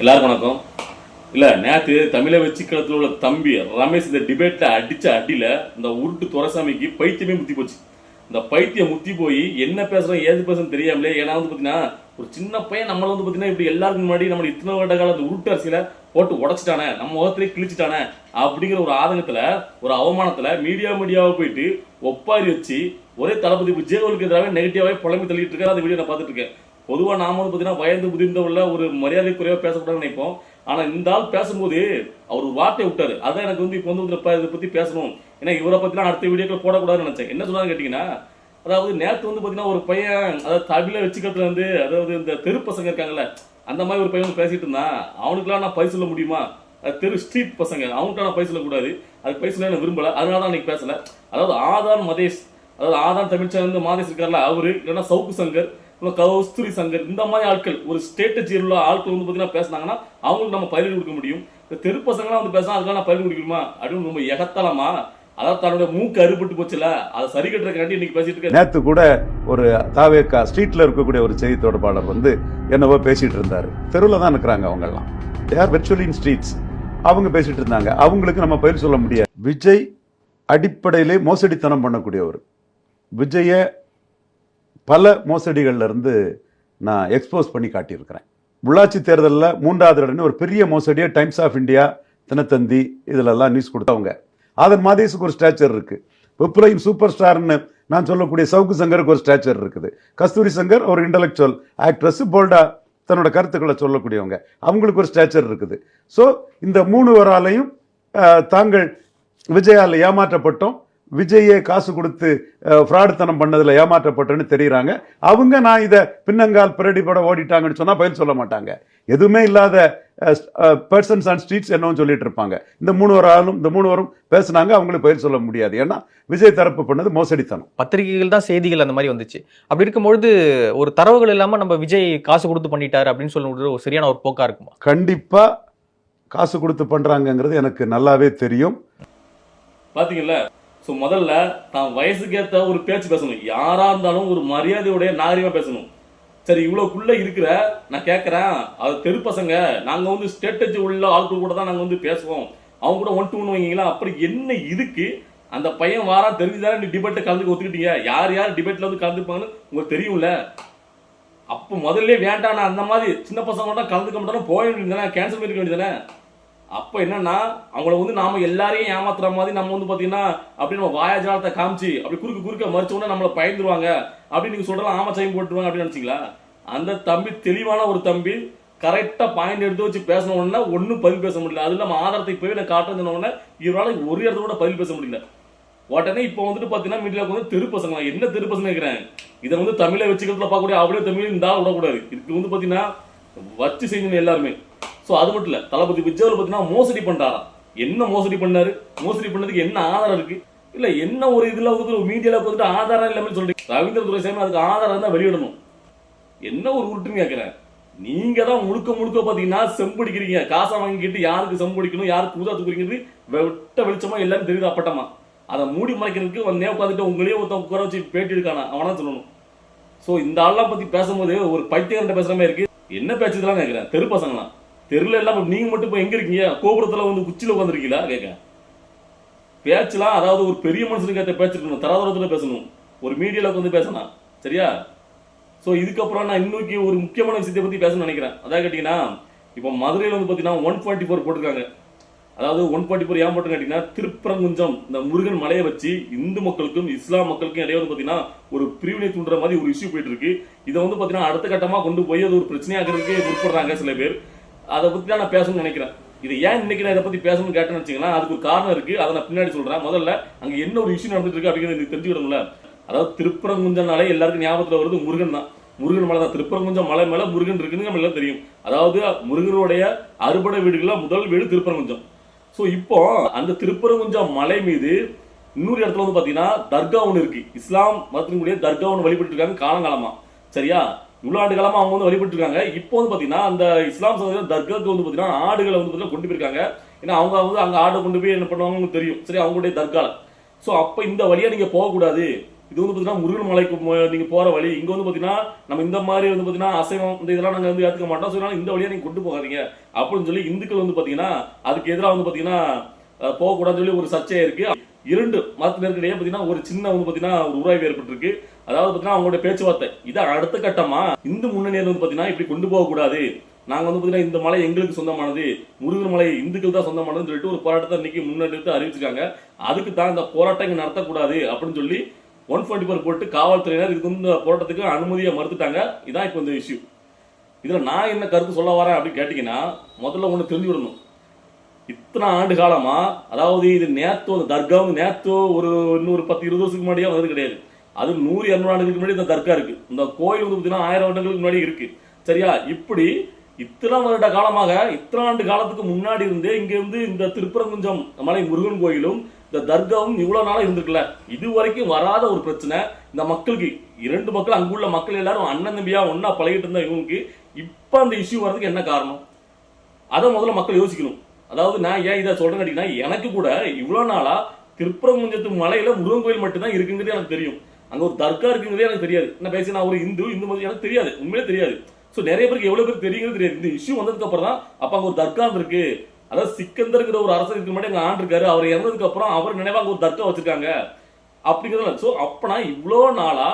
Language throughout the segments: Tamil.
எல்லாருக்கும் வணக்கம். இல்லை நேற்று தமிழை வச்சுக்களத்தில் உள்ள தம்பி ரமேஷ் இந்த டிபேட்டில் அடித்த அடியில் இந்த உருட்டு துறைசாமிக்கு பைத்தியமே முத்தி போச்சு. இந்த பைத்தியம் முத்தி போய் என்ன பேசுகிறோம் ஏது பேசுறோம் தெரியாமலே ஏன்னா வந்து பார்த்தீங்கன்னா ஒரு சின்ன பையன் நம்மளை வந்து பார்த்தீங்கன்னா இப்படி எல்லாருக்கும் முன்னாடி நம்ம இத்தனை வருட கால அந்த உருட்டு அரசியலை போட்டு உடச்சிட்டானே நம்ம முகத்திலே கிழிச்சிட்டானே அப்படிங்கிற ஒரு ஆதங்கத்தில் ஒரு அவமானத்தில் மீடியா மீடியாவை போயிட்டு ஒப்பாரி வச்சு ஒரே தளபதி விஜயவலுக்கு எதிராக நெகட்டிவாகவே புலம்பி தள்ளிட்டு இருக்காரு. அந்த வீடியோ நான் பார்த்துட்டு இருக்கேன். பொதுவாக நாம வந்து பார்த்தீங்கன்னா வயது முதிர்ந்தவள்ள ஒரு மரியாதை குறைவாக பேசக்கூடாதுன்னு நினைப்போம். ஆனால் இந்த ஆள் பேசும்போது அவர் ஒரு வார்த்தை விட்டாரு. அதான் எனக்கு வந்து இப்போ வந்து இதை இதை பேசணும். ஏன்னா இவரை பற்றிலாம் அடுத்த வீடியோக்கள் போடக்கூடாதுன்னு நினச்சேன். என்ன சொன்னாங்க கேட்டிங்கன்னா அதாவது நேற்று வந்து பார்த்தீங்கன்னா ஒரு பையன் அதாவது தமிழை வச்சுக்கிறதுல வந்து அதாவது இந்த தெரு பசங்க இருக்காங்கல்ல அந்த மாதிரி ஒரு பையன் பேசிட்டு இருந்தான். அவனுக்குலாம் நான் பரிசு சொல்ல முடியுமா? தெரு ஸ்ட்ரீட் பசங்க. அவனுக்கு நான் பைச சொல்லக்கூடாது. அது பைச எனக்கு நான் விரும்பல. அதனால தான் அன்னைக்கு பேசல. அதாவது ஆதான் மதேஷ் அதாவது ஆதான் தமிழ்ச்சா வந்து மாதேஷ் இருக்கார்ல அவரு இல்லைன்னா சவுக்கு சங்கர் கௌஸ்துரி சங்கர் இந்த மாதிரி ஆட்கள் ஒரு ஸ்டேட்டஜியில் உள்ள ஆட்கள் வந்து பார்த்தீங்கன்னா பேசுனாங்கன்னா அவங்களுக்கு நம்ம பயிர் கொடுக்க முடியும். இந்த தெரு பசங்களாம் வந்து பேசினா அதுக்காக நான் பயிர் கொடுக்கணுமா? அப்படின்னு ரொம்ப எகத்தலமா அதாவது தன்னுடைய மூக்கு அறுபட்டு போச்சுல அதை சரி கட்டுறதுக்காண்டி இன்னைக்கு பேசிட்டு இருக்க நேத்து கூட ஒரு தாவேக்கா ஸ்ட்ரீட்ல இருக்கக்கூடிய ஒரு செய்தி தொடர்பாளர் வந்து என்னவோ பேசிட்டு இருந்தாரு. தெருவில் தான் இருக்கிறாங்க அவங்க எல்லாம் தேர் இன் ஸ்ட்ரீட்ஸ் அவங்க பேசிட்டு இருந்தாங்க. அவங்களுக்கு நம்ம பயிர் சொல்ல முடியாது. விஜய் அடிப்படையிலே மோசடித்தனம் பண்ணக்கூடியவர். விஜய பல மோசடிகள்லேருந்து நான் எக்ஸ்போஸ் பண்ணி காட்டியிருக்கிறேன். உள்ளாட்சி தேர்தலில் மூன்றாவது இடம்னு ஒரு பெரிய மோசடியாக டைம்ஸ் ஆஃப் இந்தியா தினத்தந்தி இதிலெல்லாம் நியூஸ் கொடுத்தவங்க. அதன் மாதேசுக்கு ஒரு ஸ்டாச்சர் இருக்குது விப்ரைன் சூப்பர் ஸ்டார்னு நான் சொல்லக்கூடிய சவுக்கு சங்கருக்கு ஒரு ஸ்டாச்சர் இருக்குது. கஸ்தூரி சங்கர் ஒரு இன்டலெக்சுவல் ஆக்ட்ரஸ் போல்டா தன்னோட கருத்துக்களை சொல்லக்கூடியவங்க. அவங்களுக்கு ஒரு ஸ்டாச்சர் இருக்குது. ஸோ இந்த மூணு வராலையும் தாங்கள் விஜயால் ஏமாற்றப்பட்டோம். விஜயே காசு கொடுத்து ஃப்ராடுத்தனம் பண்ணதுல ஏமாற்றப்பட்டேன்னு தெரியுறாங்க. அவங்க நான் இதை பின்னங்கால் பிரடிபட ஓடிட்டாங்கன்னு சொன்னா பதில் சொல்ல மாட்டாங்க. எதுவுமே இல்லாத பர்சன்ஸ் அண்ட் ஸ்ட்ரீட்ஸ் என்னவும் சொல்லிட்டு இருப்பாங்க. இந்த மூணு ஒரு ஆளும் இந்த மூணு வரும் பேசுனாங்க அவங்களுக்கு பதில் சொல்ல முடியாது. ஏன்னா விஜய் தரப்பு பண்ணது மோசடித்தனம். பத்திரிகைகள் தான் செய்திகள் அந்த மாதிரி வந்துச்சு. அப்படி இருக்கும்பொழுது ஒரு தரவுகள் இல்லாம நம்ம விஜய் காசு கொடுத்து பண்ணிட்டாரு அப்படின்னு சொல்லுறது ஒரு சரியான ஒரு போக்கா இருக்குமா? கண்டிப்பா காசு கொடுத்து பண்றாங்கங்கிறது எனக்கு நல்லாவே தெரியும். பாத்தீங்கல்ல ஸோ முதல்ல தான் வயசுக்கேற்ற ஒரு பேச்சு பேசணும். யாராக இருந்தாலும் ஒரு மரியாதையோடைய நாகரிகமாக பேசணும். சரி இவ்வளவுக்குள்ள இருக்கிற நான் கேட்குறேன் அது தெரு பசங்க நாங்கள் வந்து ஸ்டேட்டஜ் உள்ள ஆட்கள் கூட தான் நாங்கள் வந்து பேசுவோம். அவங்க கூட ஒன் டூ ஒன் வைங்களா? அப்புறம் என்ன இதுக்கு அந்த பையன் வாரா தெரிஞ்சுதானே நீ டிபேட்டில் கலந்துக்க ஒத்துக்கிட்டீங்க? யார் யார் டிபேட்டில் வந்து கலந்துப்பாங்கன்னு உங்களுக்கு தெரியும்ல? அப்போ முதல்ல வேண்டாம் நான் அந்த மாதிரி சின்ன பசங்க மட்டும் கலந்துக்க மாட்டோம் போக வேண்டியதானே கேன்சல் பண்ணிக்க வேண்டியதானே அப்போ என்னன்னா அவங்கள வந்து நாம எல்லாரையும் ஏமாத்துற மாதிரி நம்ம வந்து பாத்தீங்கன்னா அப்படி நம்ம வாயாஜாலத்தை காமிச்சு அப்படி குறுக்கு குறுக்க மறிச்ச உடனே நம்மளை பயந்துருவாங்க. அப்படின்னு நீங்க சொல்றலாம் ஆமா போட்டுருவாங்க அப்படின்னு நினைச்சீங்களா? அந்த தம்பி தெளிவான ஒரு தம்பி கரெக்டா பாயிண்ட் எடுத்து வச்சு பேசின உடனே ஒன்றும் பதில் பேச முடியல. அது இல்லாம ஆதாரத்தை போய் நான் காட்டுறேன்னு இவரால் உடனே ஒரு இடத்துல கூட பதில் பேச முடியல. உடனே இப்போ வந்துட்டு பாத்தீங்கன்னா மீடியாவுக்கு வந்து தெரு என்ன தெரு பசங்க இருக்கிறேன் இதை வந்து தமிழை வச்சுக்கிறதுல பார்க்கக்கூடிய அப்படியே தமிழ் இந்த ஆள் விடக்கூடாது. இதுக்கு வந்து பாத்தீங்கன்னா வச்சு செய்யணும் எல்லாருமே. ஸோ அது மட்டும் இல்ல தளபதி விஜய் பார்த்தீங்கன்னா மோசடி பண்ணுறாராம் என்ன மோசடி பண்ணாரு? மோசடி பண்ணதுக்கு என்ன ஆதாரம் இருக்கு? இல்ல என்ன ஒரு இதுல வந்து ஒரு மீடியால வந்துட்டு ஆதாரம் இல்லாமல் சொல்றீங்க? ரவீந்திர துரைசாமி அதுக்கு ஆதாரம் தான் வெளியிடணும். என்ன ஒரு உருட்டுன்னு கேட்குறேன் நீங்க தான் முழுக்க முழுக்க பாத்தீங்கன்னா செம்படிக்கிறீங்க காசை வாங்கிக்கிட்டு யாருக்கு செம்படிக்கணும் யாருக்கு புதா தூக்குறீங்கிறது வெட்ட வெளிச்சமா எல்லாரும் தெரியுது அப்பட்டமா. அதை மூடி மறைக்கிறதுக்கு வந்து உட்காந்துட்டு உங்களையே ஒருத்தன் உட்கார வச்சு பேட்டி எடுக்கானா அவனா சொல்லணும். சோ இந்த ஆள்லாம் பத்தி பேசும்போது ஒரு பைத்தியங்கிட்ட பேசுற மாதிரி இருக்கு. என்ன பேச்சு இதெல்லாம் கேட்கிறேன் தெரு பசங்களாம். தெருல எல்லாம் நீங்க மட்டும் இப்ப எங்க இருக்கீங்க? கோபுரத்துல வந்து உச்சியில உட்காந்துருக்கீங்களா கேட்க பேச்சுலாம் அதாவது ஒரு பெரிய மனுஷனுக்கு ஏற்ற பேச்சு இருக்கணும் தராதரத்துல பேசணும். ஒரு மீடியால வந்து பேசணும். சரியா? ஸோ இதுக்கப்புறம் நான் இன்னைக்கு ஒரு முக்கியமான விஷயத்தை பத்தி பேசணும்னு நினைக்கிறேன். அதான் கேட்டீங்கன்னா இப்போ மதுரையில் வந்து பார்த்தீங்கன்னா ஒன் ஃபார்ட்டி ஃபோர் போட்டிருக்காங்க. அதாவது ஒன் ஃபார்ட்டி ஃபோர் ஏன் போட்டு கேட்டீங்கன்னா திருப்பரங்குஞ்சம் இந்த முருகன் மலையை வச்சு இந்து மக்களுக்கும் இஸ்லாம் மக்களுக்கும் இடையே வந்து பார்த்தீங்கன்னா ஒரு பிரிவினை தூண்டுற மாதிரி ஒரு இஷ்யூ போயிட்டு இருக்கு. இதை வந்து பார்த்தீங்கன்னா அடுத்த கட்டமாக கொண்டு போய் அது ஒரு பிரச்சனையாகிறதுக்கு முற்படுறாங்க சில பேர். அதை பற்றி தான் நான் பேசணும்னு நினைக்கிறேன். இது ஏன் இன்னைக்கு நான் இதை பற்றி பேசணும்னு கேட்டேன்னு வச்சுங்களேன் அதுக்கு ஒரு காரணம் இருக்குது அதை நான் பின்னாடி சொல்கிறேன் முதல்ல அங்கே என்ன ஒரு இஷ்யூ நடந்துட்டு இருக்கு அப்படிங்கிறது எனக்கு தெரிஞ்சுக்கணும்ல. அதாவது திருப்பரங்குஞ்சனாலே எல்லாருக்கும் ஞாபகத்தில் வருது முருகன் தான். முருகன் மலை தான் திருப்பரங்குஞ்சம் மலை மேலே முருகன் இருக்குன்னு நம்ம எல்லாம் தெரியும். அதாவது முருகனுடைய அறுபடை வீடுகளில் முதல் வீடு திருப்பரங்குஞ்சம் ஸோ இப்போ அந்த திருப்பரங்குஞ்சம் மலை மீது இன்னொரு இடத்துல வந்து பார்த்தீங்கன்னா தர்கா ஒன்று இருக்குது இஸ்லாம் மதத்தினுடைய தர்கா ஒன்று வழிபட்டு இருக்காங்க காலங்காலமாக சரியா? இவ்வளோ ஆண்டு காலமாக அவங்க வந்து வழிபட்டு இருக்காங்க இப்போ வந்து பார்த்தீங்கன்னா அந்த இஸ்லாம் சமூகம் தர்காவுக்கு வந்து பார்த்தீங்கன்னா ஆடுகளை வந்து பார்த்தீங்கன்னா கொண்டு போயிருக்காங்க. ஏன்னா அவங்க வந்து அங்கே ஆடை கொண்டு போய் என்ன பண்ணுவாங்கன்னு தெரியும். சரி அவங்களுடைய தர்கால. ஸோ அப்போ இந்த வழியாக நீங்கள் போகக்கூடாது. இது வந்து பார்த்தீங்கன்னா முருகன் மலைக்கு நீங்கள் போகிற வழி. இங்கே வந்து பார்த்தீங்கன்னா நம்ம இந்த மாதிரி வந்து பார்த்தீங்கன்னா அசைவம் இந்த இதெல்லாம் நாங்கள் வந்து ஏற்றுக்க மாட்டோம். ஸோ இந்த வழியாக நீங்கள் கொண்டு போகாதீங்க. அப்படின்னு சொல்லி இந்துக்கள் வந்து பார்த்தீங்கன்னா அதுக்கு எதிராக வந்து பார்த்தீங்கன்னா போகக்கூடாதுன்னு சொல்லி ஒரு சர்ச்சை இருக்கு. இரண்டு மதத்தினருக்கிடையே பாத்தீங்கன்னா ஒரு சின்ன வந்து பாத்தீங்கன்னா ஒரு உராய்வு ஏற்பட்டிருக்கு. அதாவது பாத்தீங்கன்னா அவங்களோட பேச்சுவார்த்தை. இது அடுத்த கட்டமா இந்து முன்னணியில வந்து பாத்தீங்கன்னா இப்படி கொண்டு போகக்கூடாது. நாங்க வந்து பாத்தீங்கன்னா இந்த மலை எங்களுக்கு சொந்தமானது. முருகன் மலை இந்துக்கள் தான் சொந்தமானதுன்னு சொல்லிட்டு ஒரு போராட்டத்தை இன்னைக்கு முன்னெடுத்து அறிவிச்சிருக்காங்க. அதுக்கு தான் இந்த போராட்டம் இங்கே நடத்தக்கூடாது அப்படின்னு சொல்லி ஒன் டுவெண்ட்டி ஃபோர் போட்டு காவல்துறையினர் இதுக்கு வந்து இந்த போராட்டத்துக்கு அனுமதியை மறுத்துட்டாங்க. இதான் இப்போ இந்த இஷ்யூ இதுல நான் என்ன கருத்து சொல்ல வரேன் அப்படின்னு கேட்டிங்கன்னா முதல்ல ஒண்ணு தெரிஞ்சு விடணும் இத்தனை ஆண்டு காலமா அதாவது இது நேத்தோ இந்த தர்கா வந்து நேத்தோ ஒரு இன்னொரு பத்து இருபது வருஷத்துக்கு முன்னாடியே வந்தது கிடையாது. அது நூறு இரநூறு ஆண்டுகளுக்கு முன்னாடி இந்த தர்கா இருக்கு. இந்த கோயில் வந்து பார்த்தீங்கன்னா ஆயிரம் வருடங்களுக்கு முன்னாடி இருக்கு. சரியா? இப்படி இத்தனை வருட காலமாக இத்தனை ஆண்டு காலத்துக்கு முன்னாடி இருந்தே இங்கே இருந்து இந்த திருப்பரங்குஞ்சம் மலை முருகன் கோயிலும் இந்த தர்காவும் இவ்வளோ நாளாக இருந்திருக்குல்ல. இது வரைக்கும் வராத ஒரு பிரச்சனை. இந்த மக்களுக்கு இரண்டு மக்கள் அங்குள்ள மக்கள் எல்லாரும் அண்ணன் தம்பியாக ஒன்றா பழகிட்டு இருந்த இவங்களுக்கு இப்போ அந்த இஷ்யூ வர்றதுக்கு என்ன காரணம்? அதை முதல்ல மக்கள் யோசிக்கணும். அதாவது நான் ஏன் இதை சொல்றேன்னு கேட்டீங்கன்னா எனக்கு கூட இவ்வளோ நாளா திருப்பரங்குன்றத்து மலையில முருகன் கோயில் மட்டும்தான் இருக்குங்கிறது எனக்கு தெரியும். அங்க ஒரு தர்கா இருக்குங்கிறதே எனக்கு தெரியாது. நான் பேசி நான் ஒரு இந்து இந்து மதம் எனக்கு தெரியாது. உண்மையிலே தெரியாது. ஸோ நிறைய பேருக்கு எவ்வளவு பேர் தெரியுங்கிறது தெரியாது. இந்த இஷ்யூ வந்ததுக்கு அப்புறம் தான் அப்ப அங்க ஒரு தர்கா இருக்கு. அதாவது சிக்கந்தர்ங்கிற ஒரு அரசு இதுக்கு முன்னாடி அங்கே ஆண்டு இருக்காரு அவர் இறந்ததுக்கு அப்புறம் அவர் நினைவாக ஒரு தர்கா வச்சிருக்காங்க. அப்படிங்கிறது ஸோ அப்பனா இவ்வளோ நாளா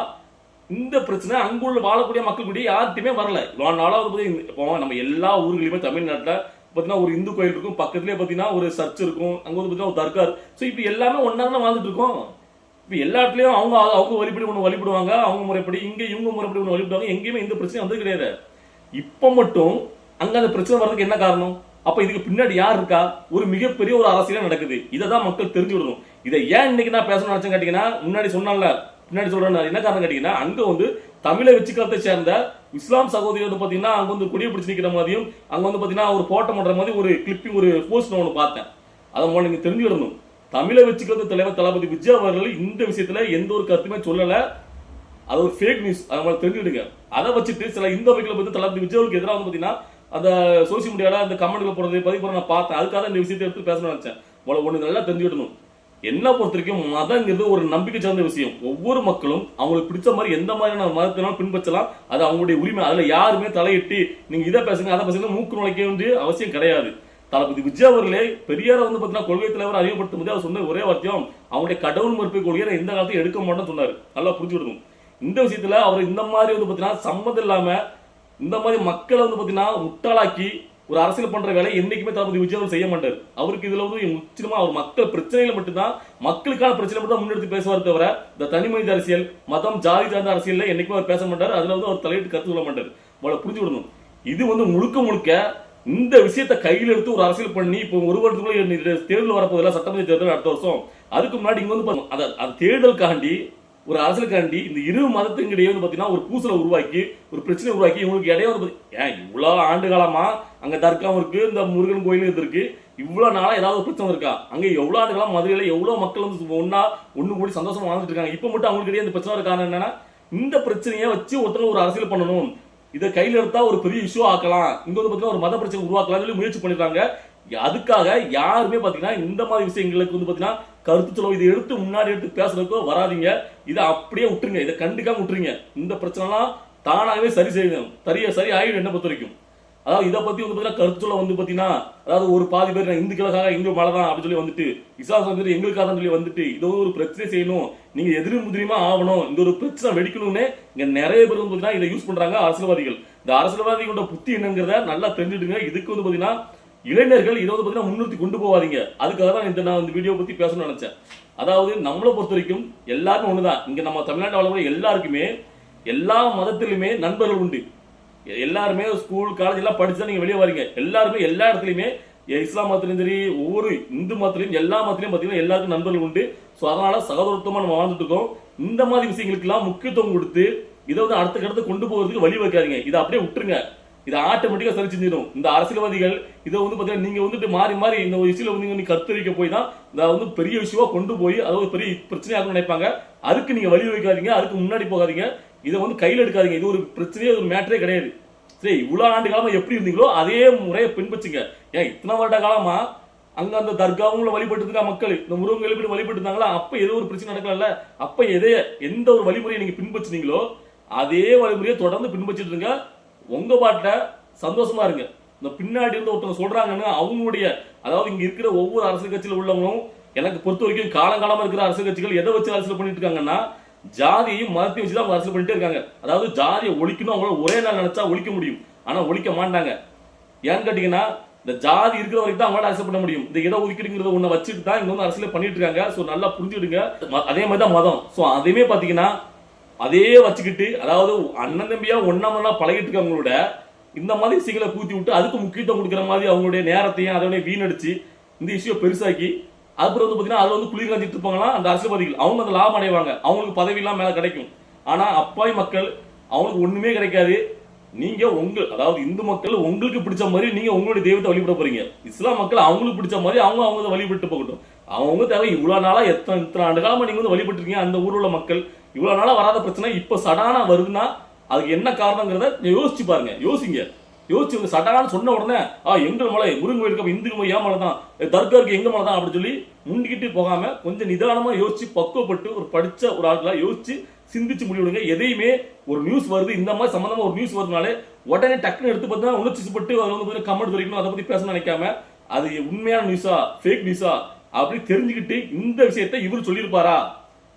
இந்த பிரச்சனை அங்குள்ள வாழக்கூடிய மக்கள் கூட யார்கிட்டயுமே வரல. இவ்வளோ நாளா வந்து இப்போ நம்ம எல்லா ஊர்களையுமே தமிழ்நாட்டில் பார்த்தீங்கன்னா ஒரு இந்து கோயில் இருக்கும். பக்கத்துலேயே பார்த்தீங்கன்னா ஒரு சர்ச் இருக்கும். அங்கே வந்து பார்த்தீங்கன்னா ஒரு தர்கா ஸோ இப்போ எல்லாமே ஒன்றா தான் வாழ்ந்துட்டு இருக்கோம். இப்போ எல்லா இடத்துலையும் அவங்க அவங்க வழிபடி ஒன்று வழிபடுவாங்க. அவங்க முறைப்படி இங்கே இவங்க முறைப்படி ஒன்று வழிபடுவாங்க. எங்கேயுமே இந்த பிரச்சனை வந்து கிடையாது. இப்போ மட்டும் அங்கே அந்த பிரச்சனை வர்றதுக்கு என்ன காரணம்? அப்போ இதுக்கு பின்னாடி யார் இருக்கா? ஒரு மிகப்பெரிய ஒரு அரசியலாக நடக்குது. இதை தான் மக்கள் தெரிஞ்சு விடணும் இதை ஏன் இன்னைக்கு நான் பேசணும்னு நினைச்சேன் கேட்டிங்கன்னா முன்னாடி சொன்னால பின்னாடி சொல்கிறேன் என்ன காரணம் கேட்டிங்கன்னா அங்கே வந்து தமிழை வச்சுக்காலத்தை சேர்ந்த இஸ்லாம் சகோதரி வந்து பார்த்தீங்கன்னா அங்கே வந்து கொடியை பிடிச்சி நிற்கிற மாதிரியும் அங்கே வந்து பார்த்தீங்கன்னா ஒரு போட்டம் பண்ணுற மாதிரி ஒரு கிளிப்பிங் ஒரு போஸ்ட் ஒன்று பார்த்தேன். அதை உங்களை நீங்கள் தெரிஞ்சுக்கிடணும். தமிழை வச்சுக்கிறது தலைவர் தளபதி விஜய் அவர்கள் இந்த விஷயத்தில் எந்த ஒரு கருத்துமே சொல்லலை. அது ஒரு ஃபேக் நியூஸ் அதை முதல்ல தெரிஞ்சுக்கிடுங்க. அதை வச்சுட்டு சில இந்த அமைப்புகளை வந்து தளபதி விஜயாவுக்கு எதிராக வந்து பார்த்தீங்கன்னா அந்த சோசியல் மீடியாவில் அந்த கமெண்ட்ல போடுறது பதிவு நான் பார்த்தேன். அதுக்காக இந்த விஷயத்தை எடுத்து பேசணும்னு நினச்சேன். உங்களை ஒன்று நல்லா தெரிஞ்சுக்கிடணும். என்ன பொறுத்த வரைக்கும் மதங்கிறது ஒரு நம்பிக்கை சார்ந்த விஷயம். ஒவ்வொரு மக்களும் அவங்களுக்கு பிடிச்ச மாதிரி எந்த மாதிரியான மதத்தினாலும் பின்பற்றலாம். அது அவங்களுடைய உரிமை. அதில் யாருமே தலையிட்டு நீங்கள் இதை பேசுங்க அதை பேசுங்க மூக்கு நுழைக்க வேண்டிய அவசியம் கிடையாது. தளபதி விஜய் அவர்களே பெரியார வந்து பார்த்தீங்கன்னா கொள்கை தலைவர் அறிமுகப்படுத்தும் போது அவர் சொன்ன ஒரே வார்த்தையும் அவங்களுடைய கடவுள் மறுப்பு கொள்கையை எந்த காலத்தையும் எடுக்க மாட்டேன்னு சொன்னார். நல்லா புரிஞ்சு விடணும். இந்த விஷயத்துல அவர் இந்த மாதிரி வந்து பார்த்தீங்கன்னா சம்மதம் இல்லாம இந்த மாதிரி மக்களை வந்து பார்த்தீங்கன்னா முட்டாளாக்கி ஒரு அரசியல் பண்ற வேலை என்னைக்குமே தளபதி விஜயம் செய்ய மாட்டார். அவருக்கு இதுல வந்து முற்றிலுமா அவர் மக்கள் பிரச்சனைகளை மட்டும்தான் மக்களுக்கான பிரச்சனை மட்டும் தான் முன்னெடுத்து பேசுவார் தவிர இந்த தனி மனித அரசியல் மதம் ஜாதி சார்ந்த அரசியல் என்னைக்குமே அவர் பேச மாட்டார். அதுல வந்து அவர் தலையிட்டு கருத்து கொள்ள மாட்டார். அவளை புரிஞ்சு விடணும் இது வந்து முழுக்க முழுக்க இந்த விஷயத்தை கையில் எடுத்து ஒரு அரசியல் பண்ணி இப்போ ஒரு வருடத்துக்குள்ள தேர்தல் வரப்போதெல்லாம் சட்டமன்ற தேர்தல் அடுத்த வருஷம் அதுக்கு முன்னாடி இங்க வந்து பாருங்க, அத அந்த தேர்தலுக்காண்டி ஒரு அரசியலுக்காண்டி இந்த இரு மதத்துக்கு இடையே வந்து பார்த்தீங்கன்னா ஒரு பூசலை உருவாக்கி ஒரு பிரச்சனை உருவாக்கி இவங்களுக்கு இடையே வந்து ஏன் இவ்வளோ ஆண்டு காலமாக அங்கே தர்காவும் இருக்குது இந்த முருகன் கோயிலும் இது இருக்கு இவ்வளோ நாளாக ஏதாவது ஒரு பிரச்சனை இருக்கா? அங்கே எவ்வளோ ஆண்டு காலம் மதுரையில் எவ்வளோ மக்கள் வந்து ஒன்றா ஒன்று கூடி சந்தோஷமாக வாழ்ந்துட்டு இருக்காங்க. இப்போ மட்டும் அவங்களுக்கு இடையே இந்த பிரச்சனை இருக்க என்னென்னா என்னன்னா இந்த பிரச்சனையை வச்சு ஒருத்தர் ஒரு அரசியல் பண்ணணும். இதை கையில் எடுத்தால் ஒரு பெரிய இஷ்யூ ஆக்கலாம். இங்கே வந்து பார்த்தீங்கன்னா ஒரு மத பிரச்சனை உருவாக்கலாம் சொல்லி முயற்சி பண்ணிடுறாங்க அதுக்காக யாருமே பார்த்தீங்கன்னா இந்த மாதிரி விஷயங்களுக்கு வந்து பார்த்தீங்கன்னா கருத்து சொல்ல இதை எடுத்து முன்னாடி எடுத்து பேசுறதுக்கோ வராதீங்க. இதை அப்படியே விட்டுருங்க. இதை கண்டுக்காம விட்டுருங்க. இந்த பிரச்சனைலாம் தானாகவே சரி செய்யணும். சரியா சரி ஆயிடும் என்ன பொறுத்த வரைக்கும். அதாவது இதை பத்தி வந்து பார்த்தீங்கன்னா கருத்து சொல்ல வந்து பாத்தீங்கன்னா அதாவது ஒரு பாதி பேர் நான் இந்துக்களுக்காக இந்து மழை தான் அப்படின்னு சொல்லி வந்துட்டு விசாசம் வந்துட்டு எங்களுக்காக தான் சொல்லி வந்துட்டு இது ஒரு பிரச்சனை செய்யணும். நீங்க எதிர் முதிரியுமா ஆகணும். இந்த ஒரு பிரச்சனை வெடிக்கணும்னு இங்க நிறைய பேர் வந்து பாத்தீங்கன்னா இதை யூஸ் பண்றாங்க அரசியல்வாதிகள். இந்த அரசியல்வாதிகளோட புத்தி என்னங்கிறத நல்லா தெரிஞ்சுடுங்க இதுக்கு வந்து பாத்தீங்கன்னா இளைஞர்கள் இதை வந்து பார்த்தீங்கன்னா முன்னிறுத்தி கொண்டு போவாதீங்க அதுக்காக தான் இந்த நான் இந்த வீடியோ பத்தி பேசணும்னு நினைச்சேன். அதாவது நம்மளை பொறுத்த வரைக்கும் எல்லாருமே ஒண்ணுதான். இங்க நம்ம தமிழ்நாட்டில் வளர்கிற எல்லாருக்குமே எல்லா மதத்திலுமே நண்பர்கள் உண்டு. எல்லாருமே ஸ்கூல் காலேஜ் எல்லாம் படிச்சுதான் நீங்க வெளியே வரீங்க. எல்லாருமே எல்லா இடத்துலயுமே இஸ்லாம் மதத்திலும் சரி ஒவ்வொரு இந்து மதத்திலையும் எல்லா மதத்திலையும் பார்த்தீங்கன்னா எல்லாருக்கும் நண்பர்கள் உண்டு. ஸோ அதனால சகோதரத்துவமா நம்ம வாழ்ந்துட்டு இருக்கோம். இந்த மாதிரி விஷயங்களுக்கெல்லாம் முக்கியத்துவம் கொடுத்து இதை வந்து அடுத்த கடத்து கொண்டு போகிறதுக்கு வழி வைக்காதீங்க இதை அப்படியே விட்டுருங்க. இதை ஆட்டோமேட்டிக்கா சரி செஞ்சிடும். இந்த அரசியல்வாதிகள் இதை வந்து பாத்தீங்கன்னா நீங்க வந்துட்டு மாறி மாறி இந்த ஒரு இஷ்யூல வந்து நீங்க கருத்தரிக்க போய் தான் இதை வந்து பெரிய விஷயமாக கொண்டு போய் அதை ஒரு பெரிய பிரச்சனையாக நினைப்பாங்க. அதுக்கு நீங்க வழி வைக்காதீங்க அதுக்கு முன்னாடி போகாதீங்க. இதை வந்து கையில் எடுக்காதீங்க. இது ஒரு பிரச்சனையே ஒரு மேட்டரே கிடையாது. சரி இவ்வளவு ஆண்டு காலமா எப்படி இருந்தீங்களோ அதே முறையை பின்பற்றுங்க. ஏன் இத்தனை வருட காலமா அங்க அந்த தர்காவும் வழிபட்டு இருக்கா மக்கள் இந்த முருகன் எழுப்பிட்டு வழிபட்டு இருந்தாங்களா? அப்ப ஏதோ ஒரு பிரச்சனை நடக்கல அப்ப எதே எந்த ஒரு வழிமுறையை நீங்க பின்பற்றினீங்களோ அதே வழிமுறையை தொடர்ந்து பின்பற்றிட்டு இருங்க. உங்கள் பாட்டில் சந்தோஷமாக இருங்க. இந்த பின்னாடி இருந்து ஒருத்தவங்க சொல்கிறாங்கன்னா அவங்களுடைய அதாவது இங்கே இருக்கிற ஒவ்வொரு அரசியல் கட்சியில் உள்ளவங்களும் எனக்கு பொறுத்த வரைக்கும் காலங்காலமாக இருக்கிற அரசியல் கட்சிகள் எதை வச்சு அரசியல் பண்ணிட்டு இருக்காங்கன்னா ஜாதியையும் மதத்தையும் வச்சு தான் அவங்க அரசியல் பண்ணிட்டே இருக்காங்க. அதாவது ஜாதியை ஒழிக்கணும் அவங்களால ஒரே நாள் நினச்சா ஒழிக்க முடியும். ஆனால் ஒழிக்க மாட்டாங்க. ஏன்னு கேட்டிங்கன்னா இந்த ஜாதி இருக்கிற வரைக்கும் தான் அவங்களால அரசியல் பண்ண முடியும். இந்த இட ஒதுக்கீடுங்கிறத ஒன்று வச்சுட்டு தான் இங்கே வந்து அரசியல் பண்ணிட்டு இருக்காங்க. ஸோ நல்லா புரிஞ்சுக்கிடுங்க. ம- அதே மாதிரி தான் மதம். ஸோ அதையுமே பார்த்தீங்கன்னா அதே வச்சுக்கிட்டு அதாவது அண்ணன் தம்பியா ஒன்னா பழகிட்டு இருக்கவங்களோட இந்த மாதிரி விஷயங்களை கூத்தி விட்டு அதுக்கு முக்கியத்துவம் கொடுக்குற மாதிரி அவங்களுடைய நேரத்தையும் அதோடய வீணடிச்சு இந்த இஷ்யூ பெருசாக்கி அப்புறம் வந்து பாத்தீங்கன்னா அதில் வந்து குளிர் காஞ்சிட்டு இருப்பாங்களா? அந்த அரசியல்வாதிகள் அவங்க அந்த லாபம் அடைவாங்க. அவங்களுக்கு பதவி எல்லாம் மேல கிடைக்கும். ஆனா அப்பாய் மக்கள் அவங்களுக்கு ஒண்ணுமே கிடைக்காது. நீங்க உங்க அதாவது இந்து மக்கள் உங்களுக்கு பிடிச்ச மாதிரி நீங்க உங்களுடைய தெய்வத்தை வழிபட போறீங்க. இஸ்லாம் மக்கள் அவங்களுக்கு பிடிச்ச மாதிரி அவங்க அவங்க வழிபட்டு போகட்டும். அவங்க தேவை இவ்வளவு நாளா எத்தனை இத்தனை ஆண்டு காலமா நீங்க வந்து வழிபட்டு இருக்கீங்க அந்த ஊரில் உள்ள மக்கள். இவ்வளோ நாளாக வராத பிரச்சனை இப்போ சடானாக வருதுன்னா அதுக்கு என்ன காரணங்கிறத யோசிச்சு பாருங்க. யோசிங்க. யோசிச்சு இவங்க சொன்ன உடனே ஆ எங்கள் மலை முருகன் கோயிலுக்கு இந்துக்கு மலை ஏன் மலை தான் தர்கா இருக்கு எங்க மலை தான் அப்படின்னு சொல்லி முண்டிக்கிட்டு போகாம கொஞ்சம் நிதானமாக யோசிச்சு பக்குவப்பட்டு ஒரு படித்த ஒரு ஆட்களாக யோசிச்சு சிந்திச்சு முடிவுடுங்க எதையுமே ஒரு நியூஸ் வருது இந்த மாதிரி சம்மந்தமாக ஒரு நியூஸ் வருதுனாலே உடனே டக்குன்னு எடுத்து பார்த்தா உணர்ச்சிப்பட்டு அதில் வந்து கமெண்ட் தெரிவிக்கணும் அதை பற்றி பேச நினைக்காம அது உண்மையான நியூஸா ஃபேக் நியூஸா அப்படி தெரிஞ்சுக்கிட்டு இந்த விஷயத்தை இவர் சொல்லியிருப்பாரா?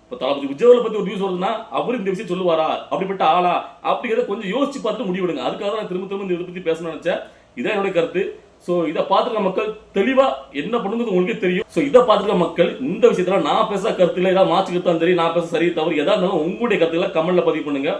இப்போ தளபதி விஜயவரை பத்தி ஒரு நியூஸ் வருதுன்னா அவர் இந்த விஷயம் சொல்லுவாரா? அப்படிப்பட்ட ஆளா? அப்படிங்கிறத கொஞ்சம் யோசிச்சு பார்த்துட்டு முடிவெடுங்க அதுக்காக தான் நான் திரும்ப திரும்ப இந்த இதை பத்தி பேசணும்னு நினைச்சேன். இதான் என்னுடைய கருத்து. சோ இதை பார்த்துருக்க மக்கள் தெளிவா என்ன பண்ணுங்கிறது உங்களுக்கே தெரியும். சோ இதை பார்த்துருக்க மக்கள் இந்த விஷயத்துல நான் பேச கருத்துல ஏதாவது மாற்று கருத்தா சரி நான் பேச சரி தவறு எதா இருந்தாலும் உங்களுடைய கருத்துக்களை கமெண்ட்ல பதிவு பண்ணுங்க.